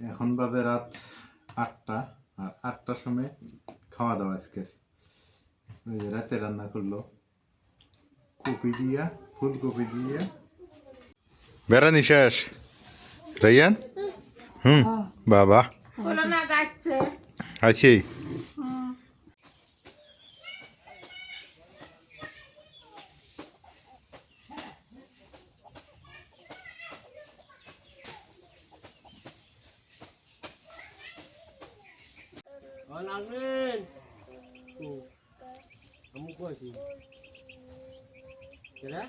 এখন বাজে রাত আটটা আর আটটার সময় খাওয়া দাওয়া আজকের। ওই যে রাতে রান্না করল। কপি দিয়া ফুলকপি দিয়া। বেড়ানি শেষ? রাইয়ান? হুম বাবা। আছে না যাচ্ছে। আছি Alangin. Oh. Kamu kuat sih. Kira?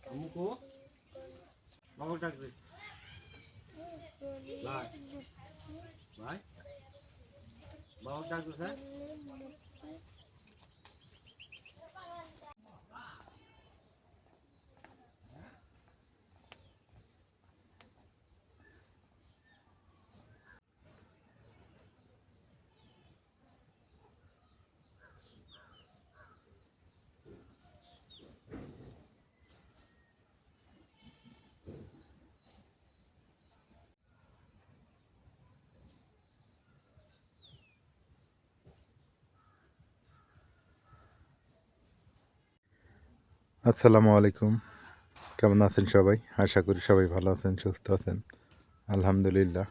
Kamu kuat? Mau tak sih? Lai. আসসালামু আলাইকুম। কেমন আছেন সবাই? আশা করি সবাই ভালো আছেন, সুস্থ আছেন। আলহামদুলিল্লাহ,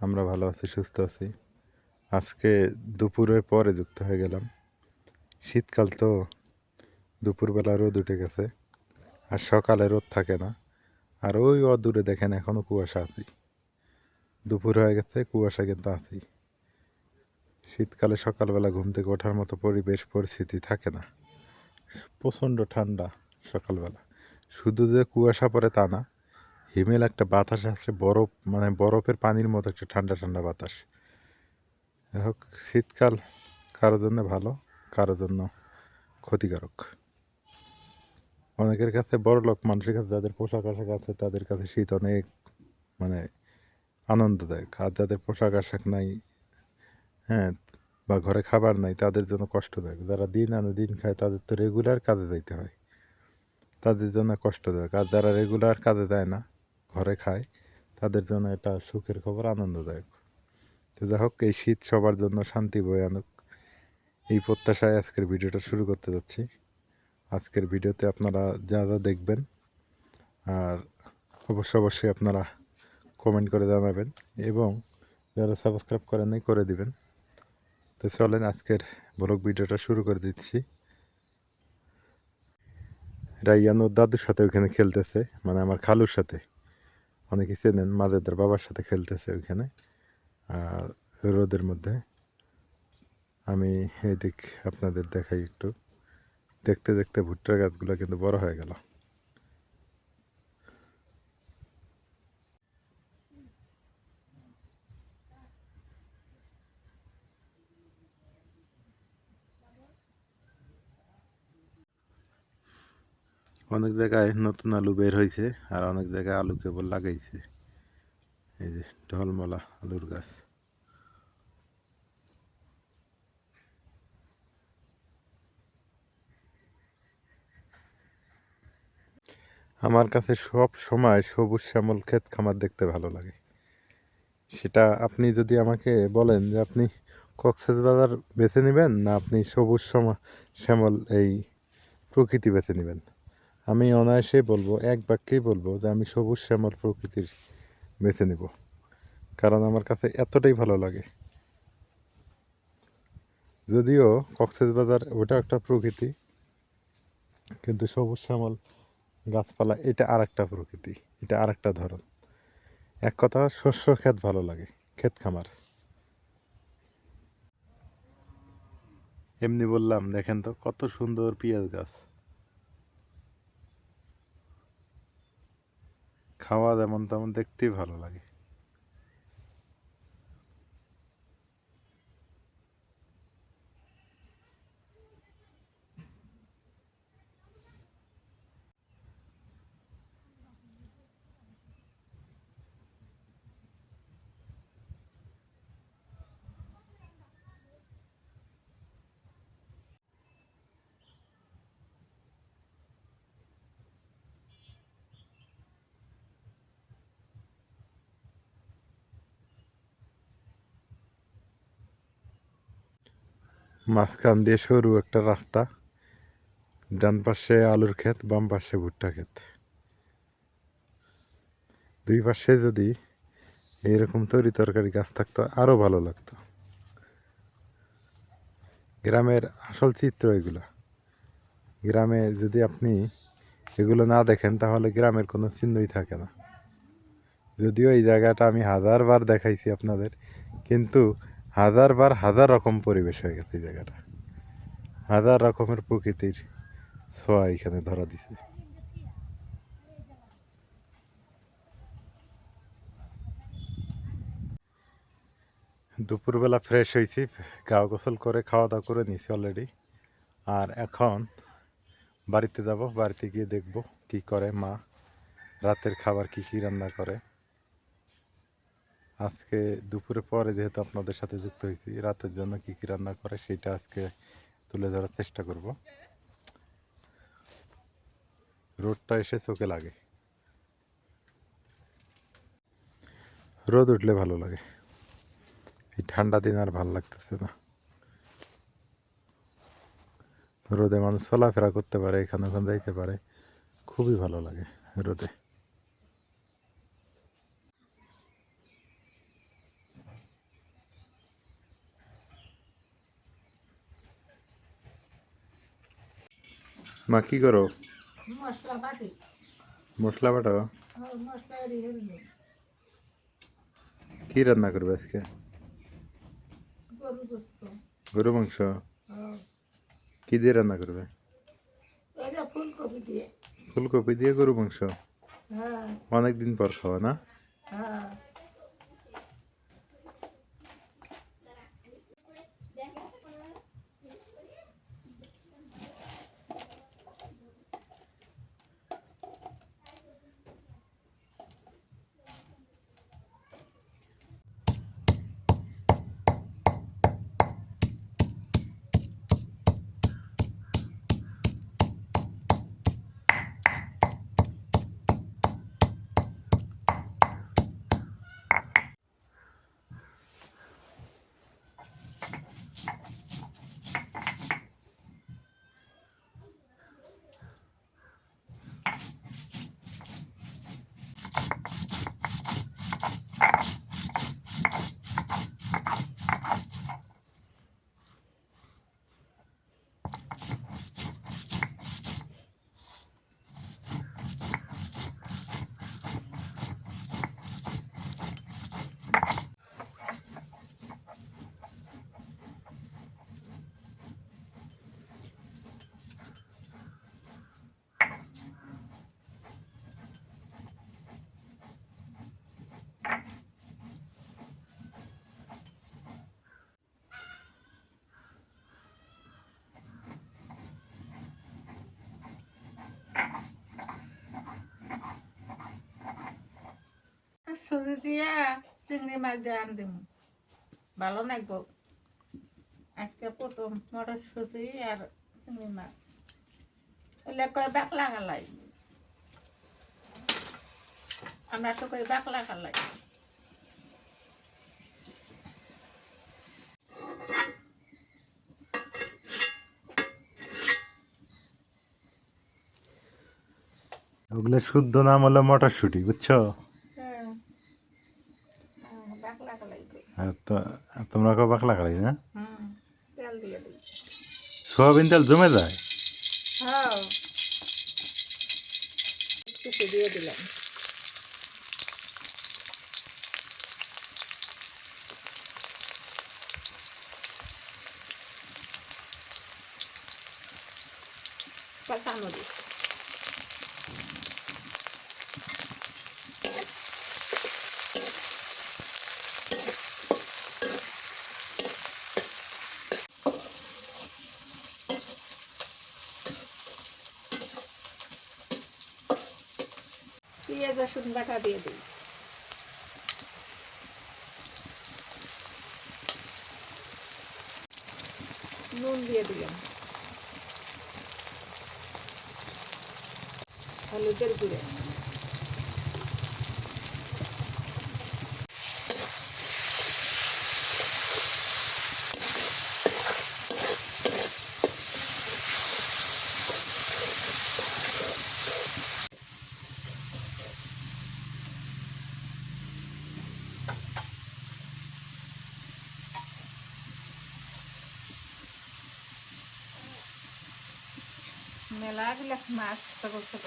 আমরা ভালো আছি, সুস্থ আছি। আজকে দুপুরের পরে যুক্ত হয়ে গেলাম। শীতকাল তো দুপুরবেলা রোদ উঠে গেছে, আর সকালে রোদ থাকে না। আর ওই অদূরে দেখেন এখনও কুয়াশা আছি। দুপুর হয়ে গেছে, কুয়াশা কিন্তু আছেই। শীতকালে সকালবেলা ঘুম থেকে ওঠার মতো পরিবেশ, পরিস্থিতি থাকে না। প্রচণ্ড ঠান্ডা সকালবেলা। শুধু যে কুয়াশা পড়ে তা না, হিমেল একটা বাতাস আসে বরফ মানে বরফের পানির মতো একটা ঠান্ডা ঠান্ডা বাতাস। হোক, শীতকাল কারোর জন্য ভালো কারোর জন্য ক্ষতিকারক। অনেকের কাছে বড় লোক, মানুষের কাছে যাদের পোশাক আশাক আছে, তাদের কাছে শীত অনেক মানে আনন্দদায়ক। আর যাদের পোশাক আশাক নাই হ্যাঁ বা ঘরে খাবার নাই, তাদের জন্য কষ্টদায়ক যারা দিন আনে দিন খায়, তাদের তো রেগুলার কাজে যাইতে হয়। তাদের জন্য কষ্টদায়ক আর যারা রেগুলার কাজে যায় না, ঘরে খায়, তাদের জন্য এটা সুখের খবর, আনন্দদায়ক। তো যাই হোক, এই শীত সবার জন্য শান্তি বয়ে আনুক। এই প্রত্যাশায় আজকের ভিডিওটা শুরু করতে যাচ্ছি। আজকের ভিডিওতে আপনারা যা যা দেখবেন, আর অবশ্যই অবশ্যই আপনারা কমেন্ট করে জানাবেন এবং যারা সাবস্ক্রাইব করেন করে দিবেন। তো চলেন আজকের ব্লগ ভিডিওটা শুরু করে দিচ্ছি। রাইয়ান ওর দাদুর সাথে ওইখানে খেলতেছে মানে আমার খালুর সাথে। অনেকে চেনেন মাদেদার বাবার সাথে খেলতেছে ওইখানে। আর রোদের মধ্যে আমি এদিক আপনাদের দেখাই একটু। দেখতে দেখতে ভুট্টার গাছগুলো কিন্তু বড় হয়ে গেল। অনেক জায়গায় নতুন আলু বের হয়েছে আর অনেক জায়গায় আলু কেবল লাগাইছে। এই যে ঢলমলা আলুর গাছ। আমার কাছে সব সময় সবুজ শ্যামল ক্ষেত খামার দেখতে ভালো লাগে। সেটা আপনি যদি আমাকে বলেন যে আপনি কক্সবাজার বেছে নেবেন না আপনি সবুজ শ্যামল এই প্রকৃতি বেছে নেবেন? আমি অনায়াসে বলব, এক বাক্যেই বলব যে আমি সবুজ শ্যামল প্রকৃতির বেছে নেব। কারণ আমার কাছে এতটাই ভালো লাগে। যদিও কক্সবাজার ওটা একটা প্রকৃতি, কিন্তু সবুজ শ্যামল গাছপালা এটা আর একটা প্রকৃতি, এটা আর একটা ধরন। এক কথা, শস্য ক্ষেত ভালো লাগে, ক্ষেত খামার। এমনি বললাম, দেখেন তো কত সুন্দর পেঁয়াজ গাছ। খাওয়া যেমন তেমন দেখতেই ভালো লাগে। মাঝখান দিয়ে সরু একটা রাস্তা। ডান পাশে আলুর ক্ষেত, বাম পাশে ভুট্টা ক্ষেত। দুই পাশে যদি এইরকম তরি তরকারি গাছ থাকতো আরও ভালো লাগতো। গ্রামের আসল চিত্র এগুলো। গ্রামে যদি আপনি এগুলো না দেখেন, তাহলে গ্রামের কোনো চিহ্নই থাকে না। যদিও এই জায়গাটা আমি হাজারবার দেখাইছি আপনাদের, কিন্তু হাজারবার হাজার রকম পরিবেশ হয়ে গেছে এই জায়গাটা। হাজার রকমের প্রকৃতির ছোঁয়া এখানে ধরা দিছে। দুপুরবেলা ফ্রেশ হয়েছি গা গোসল করে খাওয়া দাওয়া করে নিয়েছি অলরেডি আর এখন বাড়িতে যাব, বাড়িতে গিয়ে দেখব কি করে মা রাতের খাবার কি কি রান্না করে। আজকে দুপুরে পরে যেহেতু আপনাদের সাথে যুক্ত হয়েছি, রাতের জন্য কি কি রান্না করে সেটা আজকে তুলে ধরার চেষ্টা করব। রোদটা এসে চোখে লাগে। রোদ উঠলে ভালো লাগে। এই ঠান্ডা দিন আর ভালো লাগতেছে না। রোদে মানুষ চলাফেরা করতে পারে, এখানে ওখানে যাইতে পারে। খুবই ভালো লাগে রোদে। মা কি করো? মশলা বাটি। মশলা বাটাও মশলা কি রান্না করবে আজকে? গরু মাংস? কি দিয়ে রান্না করবে? ফুলকপি দিয়ে। ফুলকপি দিয়ে গরু মাংস? হ্যাঁ। অনেক দিন পর খাওয়া না হ্যাঁ সুজি দিয়ে চিংড়ি মাছ দিয়ে আন দিম। ভালো লাগবো আজকে প্রথম মটর সুজি আর চিংড়ি মাছ। ওইলে কয় বাকলা গালাই। আমরা তো কই বাকলা গালাই। ওগুলো শুদ্ধ নাম হলো মটরশুঁটি, বুঝছ হ্যাঁ হ্যাঁ, বাকলা গালাই কই। আর তো তোমরা কেউ বাকলা না সোয়াবিন তেল জমে যায়? হ্যাঁ। কিছু দিয়ে দিলাম। কাঁচামরিচ রসুন বাটা দিয়ে দিই। নুন দিয়ে দিলাম। হলুদের গুঁড়ো। মাছ ছোট ছোট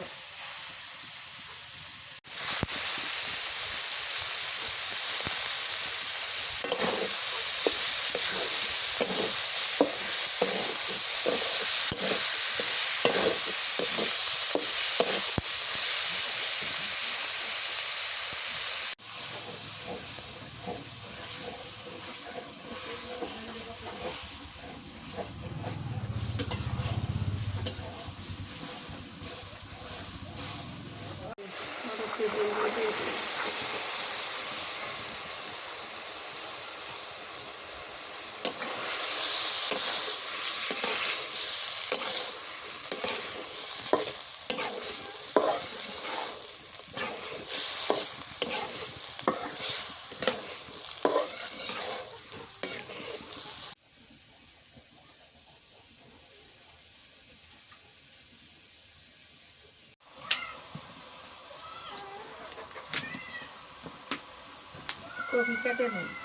কপি কেটে নিই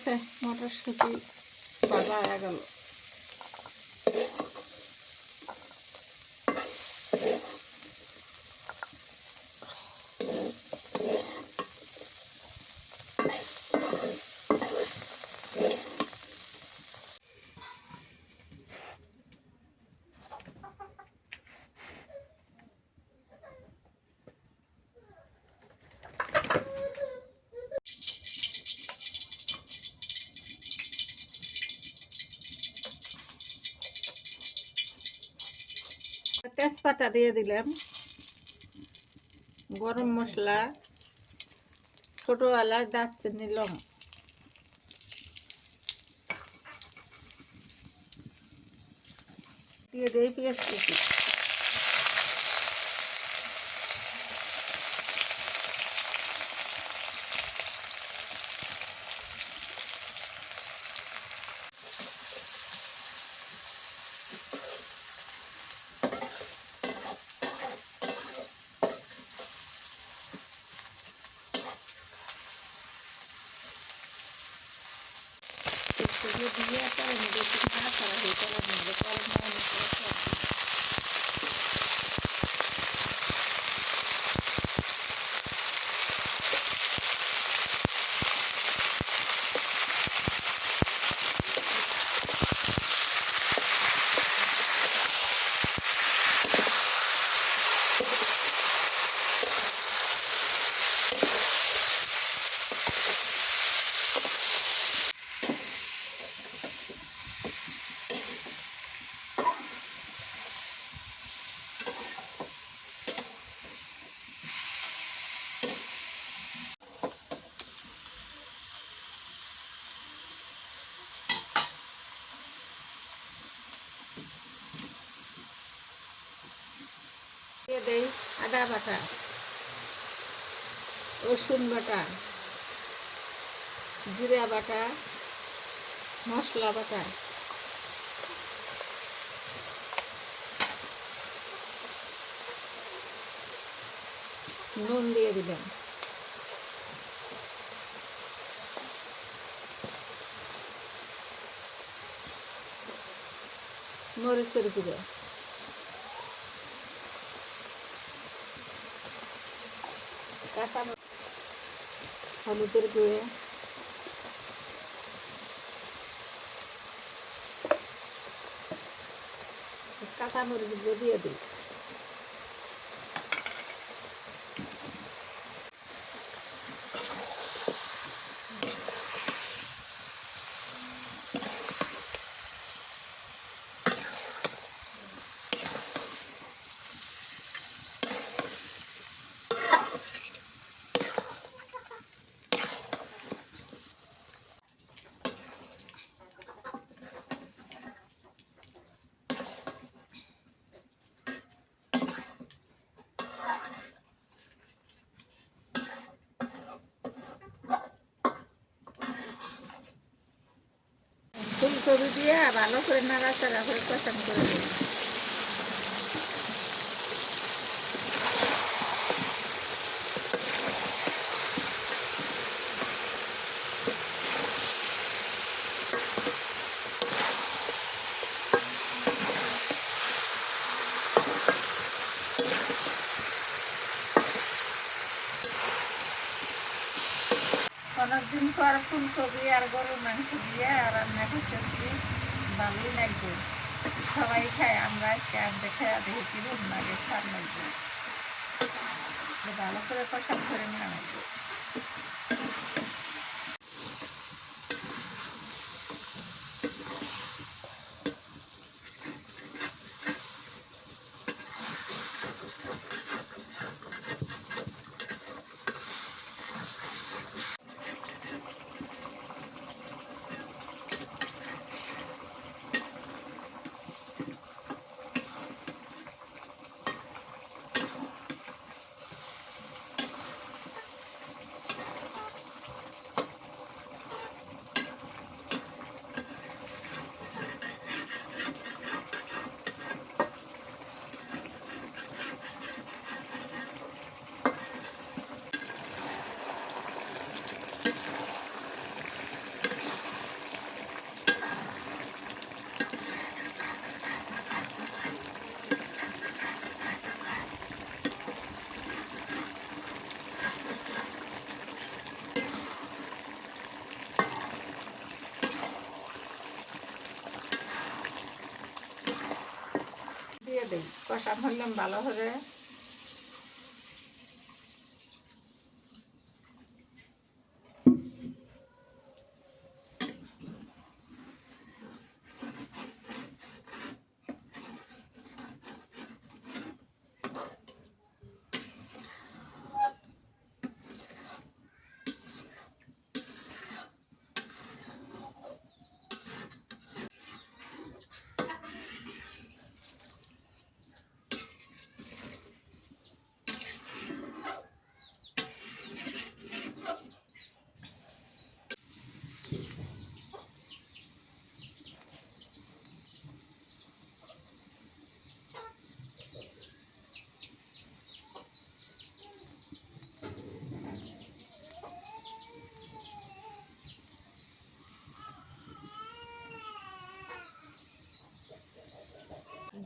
গেছে মটরশুঁটি হয়ে গেল। তেজপাতা দিয়ে দিলাম। গরম মশলা ছোটো এলাচ দারচিনি লং দিয়ে দিই পেঁয়াজ কুচি একটু দিয়ে পরে নেবে না করা হয়ে পরে নেবে পরে নেবে দিয়ে দেই আদা বাটা রসুন বাটা জিরা বাটা মশলা বাটা। নুন দিয়ে দিলাম। মরিচের গুঁড়ো। কাঁচা হলুদের গুঁড়ে। কাঁচা মরিচগুলো দিয়ে দিই দিয়ে ভালো করে নাড়াচাড়া করে কষান করে দেবো অনেকদিন পর ফুলকপি আর গরুর মাংস দিয়ে রান্না করতেছি ভালোই লাগবে। সবাই খায়, আমরা আজকে আনতে খাই দেখি কীরকম লাগে স্বাদ লাগবে ভালো করে কষান করে নেওয়া দিই কষা ভরলাম ভালো করে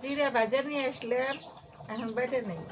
জিরে ভাজা নিয়ে আসলে এখন বেটে নেই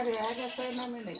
তরকারি হয়ে গেছে নামে নেই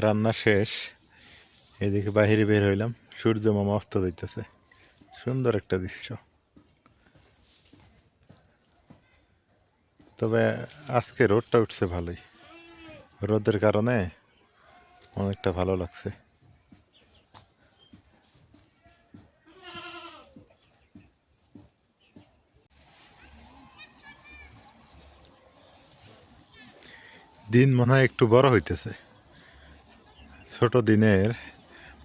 রান্না শেষ। এদিকে বাহিরে বের হইলাম। সূর্য মামা অস্ত দিতেছে সুন্দর একটা দৃশ্য। তবে আজকে রোদটা উঠছে ভালোই। রোদের কারণে অনেকটা ভালো লাগছে। দিন মনে হয় একটু বড় হইতেছে। ছোট দিনের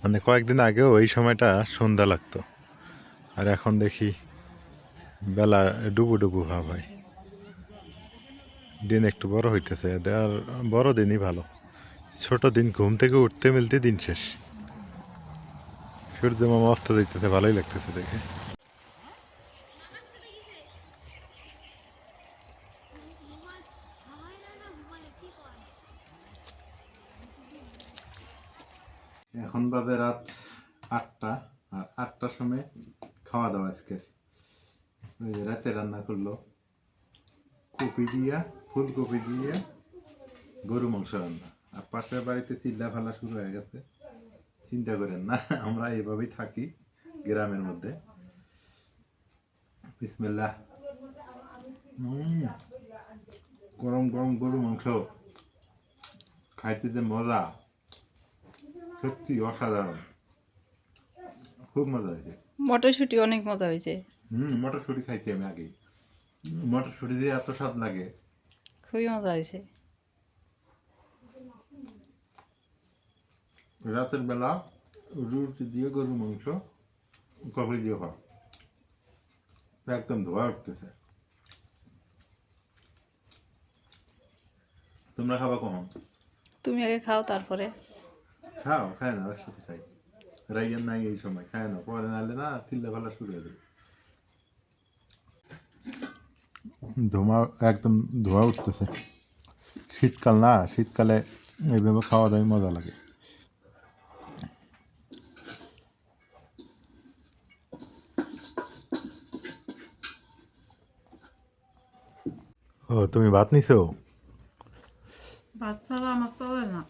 মানে কয়েকদিন আগেও এই সময়টা সন্ধ্যা লাগতো। আর এখন দেখি বেলা ডুবু ডুবু ভাব হয় দিন একটু বড় হইতেছে আর বড় দিনই ভালো। ছোট দিন ঘুম থেকে উঠতে মিলতে দিন শেষ। সূর্য মামা অস্ত দেখতেছে ভালোই লাগতেছে দেখে এখন বাজে রাত আটটা। আর আটটার সময় খাওয়া দাওয়া আজকের। রাতে রান্না করল কপি দিয়া, ফুলকপি দিয়ে গরু মাংস রান্না। আর পাশের বাড়িতে চিল্লা ফালা শুরু হয়ে গেছে। চিন্তা করেন না, আমরা এইভাবেই থাকি গ্রামের মধ্যে। বিসমিল্লাহ। গরম গরম গরু মাংস। খাইতে যে মজা। সত্যি অসাধারণ। খুব মজা হয়েছে। মটরশুঁটি অনেক মজা হয়েছে। হুম মটরশুঁটি খাইছি আমি আগেই। মটরশুঁটি দিয়ে এত স্বাদ লাগে। খুবই মজা হয়েছে। রাতের বেলা রুটি দিয়ে গরু মাংস কফি দিয়ে খাও একদম ধোয়া উঠতেছে। তোমরা খাবা কখন? তুমি আগে খাও তারপরে। খাও খায় না একসাথে খাই রাইয়ার নাই এই সময় খায় না পরে নাহলে না চিল্লা ফেলা শুরু হয়ে যাবে ধোঁয়া একদম ধোঁয়া উঠতেছে শীতকাল না শীতকালে এইভাবে খাওয়া দাওয়াই মজা লাগে ও তুমি ভাত নিছো ভাত ছাড়া আমার চলে না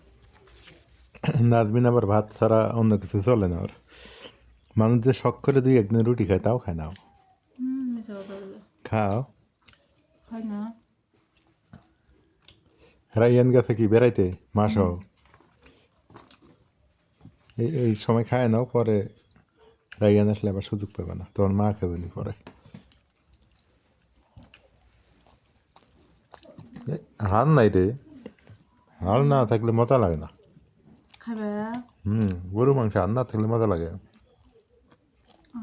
নাজমিন আবার ভাত ছাড়া অন্য কিছু চলে না ওর। মানুষ যে শখ করে দুই একদিন রুটি খায় তাও খায় না খাও। খাই না। রাইয়ান গেছে কি বেড়াইতে? মাস। এই এই সময় খায় নাও পরে রাইয়ান আসলে আবার সুযোগ পাবে না। তোমার মা খাবেনি পরে? এ, হাল নাই রে। হাল না থাকলে মতা লাগে না। খাবে হুম গরু মাংস হাল না থাকলে মজা লাগে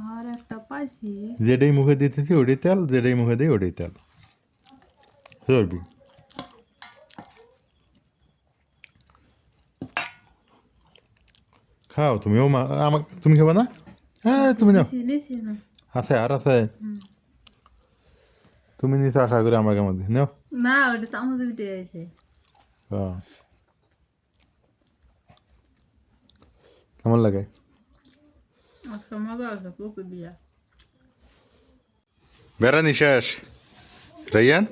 আর একটা পাইছি যেটাই মুখে দিতেছি ওটাই তেল যেটাই মুখে দিই ওটাই তেল চর্বি খাও তুমিও আমাকে তুমি খাবে না হ্যাঁ তুমি নাও আছে আর আছে তুমি নিচে আশা করি আমাকে মধ্যে নাও না ওটা চামচ উঠে গেছে হ্যাঁ। কেমন লাগে? দিয়া। বেড়ানি শেষ? রাইয়ান?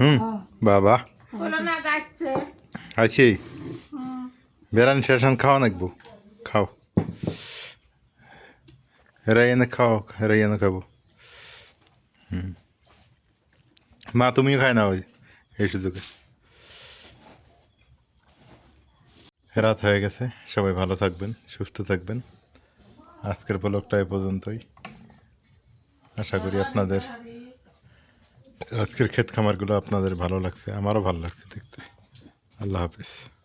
হুম বাবা। বলো না যাচ্ছে। আছি। বেড়ান শেষ খাওয়া নাকবো। খাও। রাইয়ানে খাও রাইয়ানে খাব। হুম। মা তুমিও খায় না ওই এই সুযোগে। রাত হয়ে গেছে। সবাই ভালো থাকবেন, সুস্থ থাকবেন। আজকের ব্লগটা এ পর্যন্তই। আশা করি আপনাদের আজকের ক্ষেত খামারগুলো আপনাদের ভালো লাগছে, আমারও ভালো লাগছে দেখতে। আল্লাহ হাফিজ।